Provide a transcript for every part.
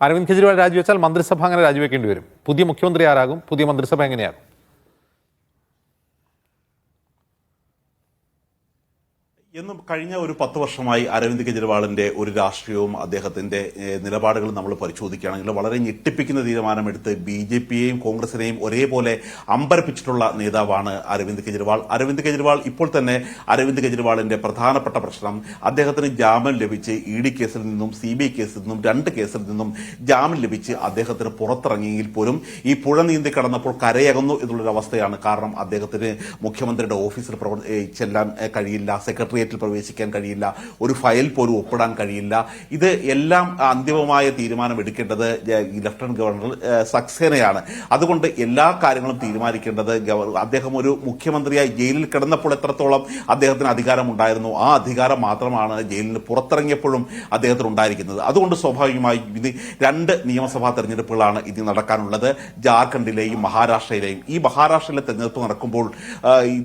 അരവിന്ദ് കെജ്രിവാൾ രാജിവെച്ചാൽ മന്ത്രിസഭ അങ്ങനെ രാജിവെക്കേണ്ടി വരും. പുതിയ മുഖ്യമന്ത്രി ആരാകും? പുതിയ മന്ത്രിസഭ എങ്ങനെയാകും? എന്നും കഴിഞ്ഞ ഒരു പത്ത് വർഷമായി അരവിന്ദ് കെജ്രിവാളിന്റെ ഒരു രാഷ്ട്രീയവും അദ്ദേഹത്തിന്റെ നിലപാടുകളും നമ്മൾ പരിശോധിക്കുകയാണെങ്കിൽ വളരെ ഞെട്ടിപ്പിക്കുന്ന തീരുമാനമെടുത്ത് ബി ജെ പിയെയും കോൺഗ്രസിനെയും ഒരേപോലെ അമ്പരപ്പിച്ചിട്ടുള്ള നേതാവാണ് അരവിന്ദ് കെജ്രിവാൾ. അരവിന്ദ് കെജ്രിവാൾ ഇപ്പോൾ തന്നെ അരവിന്ദ് കെജ്രിവാളിന്റെ പ്രധാനപ്പെട്ട പ്രശ്നം അദ്ദേഹത്തിന് ജാമ്യം ലഭിച്ച് ഇ ഡി കേസിൽ നിന്നും സി ബി ഐ കേസിൽ നിന്നും രണ്ട് കേസിൽ നിന്നും ജാമ്യം ലഭിച്ച് അദ്ദേഹത്തിന് പുറത്തിറങ്ങിയെങ്കിൽ പോലും ഈ പുഴ നീന്തി കടന്നപ്പോൾ കരയകുന്നു എന്നുള്ളൊരു അവസ്ഥയാണ് കാരണം അദ്ദേഹത്തിന് മുഖ്യമന്ത്രിയുടെ ഓഫീസിൽ ചെല്ലാൻ കഴിയില്ല. കഴിയില്ല സെക്രട്ടേറിയറ്റിൽ പ്രവേശിക്കാൻ കഴിയില്ല ഒരു ഫയൽ പോലും ഒപ്പിടാൻ കഴിയില്ല. ഇത് എല്ലാം അന്തിമമായ തീരുമാനം എടുക്കേണ്ടത് ലഫ്റ്റനന്റ് ഗവർണർ സക്സേനയാണ്. അതുകൊണ്ട് എല്ലാ കാര്യങ്ങളും തീരുമാനിക്കേണ്ടത് അദ്ദേഹം ഒരു മുഖ്യമന്ത്രിയായി ജയിലിൽ കിടന്നപ്പോൾ എത്രത്തോളം അദ്ദേഹത്തിന് അധികാരമുണ്ടായിരുന്നു. ആ അധികാരം മാത്രമാണ് ജയിലിൽ നിന്ന് പുറത്തിറങ്ങിയപ്പോഴും അദ്ദേഹത്തിന് ഉണ്ടായിരിക്കുന്നത്. അതുകൊണ്ട് സ്വാഭാവികമായി ഇത് രണ്ട് നിയമസഭാ തെരഞ്ഞെടുപ്പുകളാണ് ഇനി നടക്കാനുള്ളത്. ജാർഖണ്ഡിലെയും മഹാരാഷ്ട്രയിലെയും. ഈ മഹാരാഷ്ട്രയിലെ തെരഞ്ഞെടുപ്പ് നടക്കുമ്പോൾ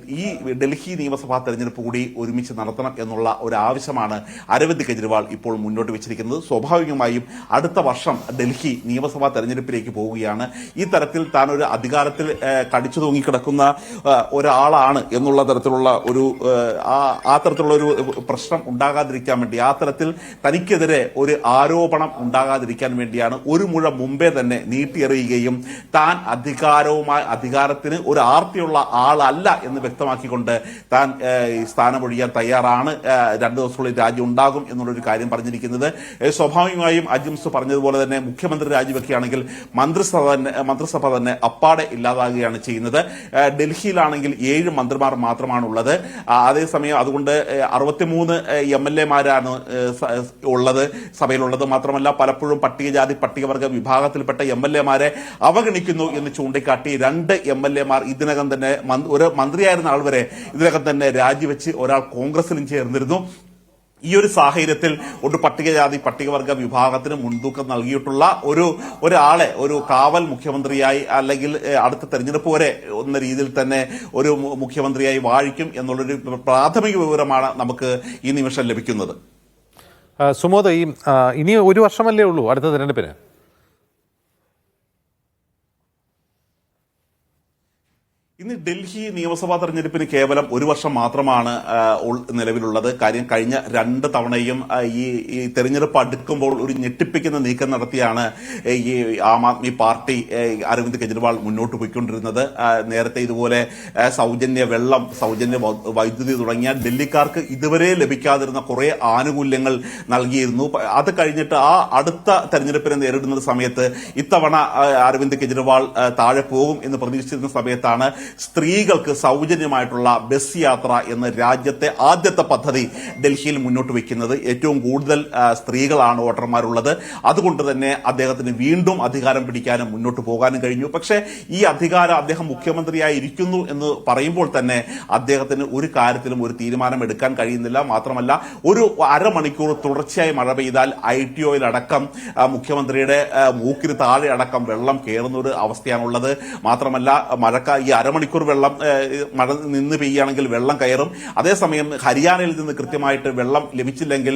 ഈ- ഡൽഹി നിയമസഭാ തെരഞ്ഞെടുപ്പ് കൂടി ഒരുമിച്ച് നടത്തണം എന്നുള്ള ഒരു ആവശ്യമാണ് അരവിന്ദ് കെജ്രിവാൾ ഇപ്പോൾ മുന്നോട്ട് വെച്ചിരിക്കുന്നത്. സ്വാഭാവികമായും അടുത്ത വർഷം ഡൽഹി നിയമസഭാ തെരഞ്ഞെടുപ്പിലേക്ക് പോവുകയാണ്. ഈ തരത്തിൽ താൻ ഒരു അധികാരത്തിൽ കടിച്ചു തൂങ്ങിക്കിടക്കുന്ന ഒരാളാണ് എന്നുള്ള തരത്തിലുള്ള ഒരു ആ, തരത്തിലുള്ള ഒരു പ്രശ്നം ഉണ്ടാകാതിരിക്കാൻ വേണ്ടി ആ തരത്തിൽ തനിക്കെതിരെ ഒരു ആരോപണം ഉണ്ടാകാതിരിക്കാൻ വേണ്ടിയാണ് ഒരു മുഴ മുമ്പേ തന്നെ നീട്ടിയെറിയുകയും താൻ അധികാരവുമായി അധികാരത്തിന് ഒരു ആർത്തിയുള്ള ആളല്ല എന്ന് വ്യക്തമാക്കിക്കൊണ്ട് താൻ സ്ഥാനമൊഴിയാൻ തയ്യാർ തയ്യാറാണ് രണ്ട് ദിവസത്തിനുള്ളിൽ രാജി ഉണ്ടാകും എന്നുള്ളൊരു കാര്യം പറഞ്ഞിരിക്കുന്നത്. സ്വാഭാവികമായും അജിംസ് പറഞ്ഞതുപോലെ തന്നെ മുഖ്യമന്ത്രി രാജിവെക്കുകയാണെങ്കിൽ മന്ത്രിസഭ തന്നെ മന്ത്രിസഭ തന്നെ അപ്പാടെ ഇല്ലാതാകുകയാണ് ചെയ്യുന്നത്. ഡൽഹിയിലാണെങ്കിൽ ഏഴ് മന്ത്രിമാർ മാത്രമാണുള്ളത്. അതേസമയം അതുകൊണ്ട് അറുപത്തിമൂന്ന് എം എൽ എമാരാണ് ഉള്ളത് സഭയിലുള്ളത്. മാത്രമല്ല പലപ്പോഴും പട്ടികജാതി പട്ടികവർഗ വിഭാഗത്തിൽപ്പെട്ട എം എൽ എമാരെ അവഗണിക്കുന്നു എന്ന് ചൂണ്ടിക്കാട്ടി രണ്ട് എം എൽ എമാർ ഇതിനകം തന്നെ ഒരു മന്ത്രിയായിരുന്ന ആൾ വരെ ഇതിനകം തന്നെ രാജിവെച്ച് ഒരാൾ കോൺഗ്രസിലും ചേർന്നിരുന്നു. ഈ ഒരു സാഹചര്യത്തിൽ ഒരു പട്ടികജാതി പട്ടികവർഗ വിഭാഗത്തിന് മുൻതൂക്കം നൽകിയിട്ടുള്ള ഒരു ഒരാളെ ഒരു കാവൽ മുഖ്യമന്ത്രിയായി അല്ലെങ്കിൽ അടുത്ത തെരഞ്ഞെടുപ്പ് വരെ എന്ന രീതിയിൽ തന്നെ ഒരു മുഖ്യമന്ത്രിയായി വാഴിക്കും എന്നുള്ളൊരു പ്രാഥമിക വിവരമാണ് നമുക്ക് ഈ നിമിഷം ലഭിക്കുന്നത്. സുമോദ് ഈ ഇനി ഒരു വർഷമല്ലേ ഉള്ളൂ അടുത്ത തെരഞ്ഞെടുപ്പിന്? ഇന്ന് ഡൽഹി നിയമസഭാ തെരഞ്ഞെടുപ്പിന് കേവലം ഒരു വർഷം മാത്രമാണ് നിലവിലുള്ളത്. കാര്യം കഴിഞ്ഞ രണ്ട് തവണയും ഈ തെരഞ്ഞെടുപ്പ് അടുക്കുമ്പോൾ ഒരു ഞെട്ടിപ്പിക്കുന്ന നീക്കം നടത്തിയാണ് ഈ ആം ആദ്മി പാർട്ടി അരവിന്ദ് കെജ്രിവാൾ മുന്നോട്ട് പോയിക്കൊണ്ടിരുന്നത്. നേരത്തെ ഇതുപോലെ സൗജന്യ വെള്ളം സൗജന്യ വൈദ്യുതി തുടങ്ങിയ ഡൽഹിക്കാർക്ക് ഇതുവരെ ലഭിക്കാതിരുന്ന കുറെ ആനുകൂല്യങ്ങൾ നൽകിയിരുന്നു. അത് കഴിഞ്ഞിട്ട് ആ അടുത്ത തെരഞ്ഞെടുപ്പിനെ നേരിടുന്ന സമയത്ത് ഇത്തവണ അരവിന്ദ് കെജ്രിവാൾ താഴെ പോകും എന്ന് പ്രതീക്ഷിച്ചിരുന്ന സമയത്താണ് സ്ത്രീകൾക്ക് സൗജന്യമായിട്ടുള്ള ബസ് യാത്ര എന്ന രാജ്യത്തെ ആദ്യത്തെ പദ്ധതി ഡൽഹിയിൽ മുന്നോട്ട് വെക്കുന്നത് ഏറ്റവും കൂടുതൽ സ്ത്രീകളാണ് വോട്ടർമാരുള്ളത്. അതുകൊണ്ട് തന്നെ അദ്ദേഹത്തിന് വീണ്ടും അധികാരം പിടിക്കാനും മുന്നോട്ട് പോകാനും കഴിഞ്ഞു. പക്ഷേ ഈ അധികാരം അദ്ദേഹം മുഖ്യമന്ത്രിയായി ഇരിക്കുന്നു എന്ന് പറയുമ്പോൾ തന്നെ അദ്ദേഹത്തിന് ഒരു കാര്യത്തിലും ഒരു തീരുമാനം എടുക്കാൻ കഴിയുന്നില്ല. മാത്രമല്ല ഒരു അരമണിക്കൂർ തുടർച്ചയായി മഴ പെയ്താൽ ഐ ടി ഒയിലടക്കം മുഖ്യമന്ത്രിയുടെ മൂക്കിന് താഴെ അടക്കം വെള്ളം കയറുന്ന ഒരു അവസ്ഥയാണുള്ളത്. മാത്രമല്ല മഴക്കാ ഈ അരമണിക്കൂർ വെള്ളം മഴ നിന്ന് പെയ്യുകയാണെങ്കിൽ വെള്ളം കയറും. അതേസമയം ഹരിയാനയിൽ നിന്ന് കൃത്യമായിട്ട് വെള്ളം ലഭിച്ചില്ലെങ്കിൽ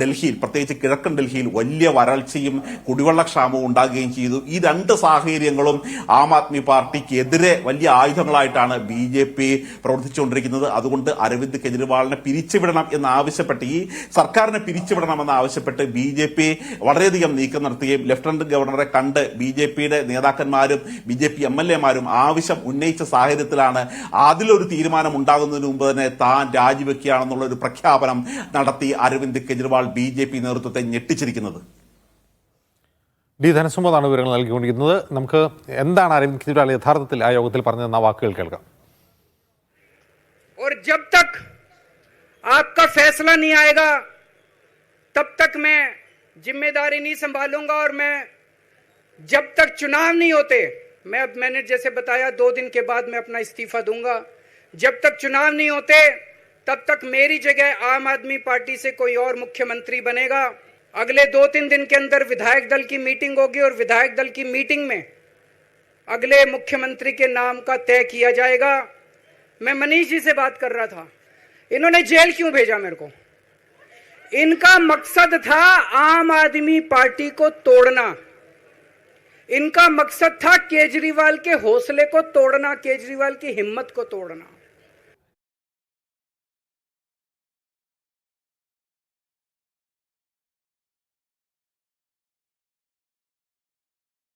ഡൽഹിയിൽ പ്രത്യേകിച്ച് കിഴക്കൻ ഡൽഹിയിൽ വലിയ വരൾച്ചയും കുടിവെള്ളക്ഷാമവും ഉണ്ടാകുകയും ചെയ്തു. ഈ രണ്ട് സാഹചര്യങ്ങളും ആം ആദ്മി പാർട്ടിക്ക് എതിരെ വലിയ ആയുധങ്ങളായിട്ടാണ് ബി ജെ പി പ്രവർത്തിച്ചുകൊണ്ടിരിക്കുന്നത്. അതുകൊണ്ട് അരവിന്ദ് കെജ്രിവാളിനെ പിരിച്ചുവിടണം എന്നാവശ്യപ്പെട്ട് ഈ സർക്കാരിനെ പിരിച്ചുവിടണമെന്ന് ആവശ്യപ്പെട്ട് ബി ജെ പി വളരെയധികം നീക്കം നടത്തുകയും ലഫ്റ്റനന്റ് ഗവർണറെ കണ്ട് ബി ജെ പിയുടെ നേതാക്കന്മാരും B J P M L എമാരും ആവശ്യം ഉന്നയിച്ച സാഹചര്യത്തിലാണ് അതിലൊരു തീരുമാനം ഉണ്ടാകുന്നതിന് മുമ്പ് തന്നെ താൻ രാജിവെക്കുകയാണെന്നുള്ള ഒരു പ്രഖ്യാപനം നടത്തി Arvind Kejriwal B J P നേതൃത്വത്തെ ഞെട്ടിച്ചിരിക്കുന്നത് ഡി ധനസുമോദാണ് വിവരങ്ങൾ നൽകിക്കൊണ്ടിരിക്കുന്നത് നമുക്ക് എന്താണ് അരവിന്ദ് കെജ്രിവാൾ യഥാർത്ഥത്തിൽ ആ യോഗത്തിൽ പറഞ്ഞതെന്ന വാക്കുകൾ കേൾക്കാം और जब तक आपका फैसला नहीं आएगा तब तक मैं जिम्मेदारी नहीं संभालूंगा और मैं जब तक चुनाव नहीं होते मैं अब मैंने जैसे बताया, दो दिन के बाद मैं अपना इस्तीफा दूँगा। जब तक चुनाव नहीं होते, तब तक मेरी जगह आम आदमी पार्टी से कोई और मुख्यमंत्री बनेगा। अगले दो तीन दिन के अंदर विधायक दल की मीटिंग होगी और विधायक दल की मीटिंग में अगले मुख्यमंत्री के नाम का तय किया जाएगा। मैं मनीष जी से बात कर रहा था। इन्होंने जेल क्यों भेजा मेरे को? इनका मकसद था आम आदमी पार्टी को तोड़ना। इनका मकसद था केजरीवाल के हौसले को तोड़ना केजरीवाल की हिम्मत को तोड़ना।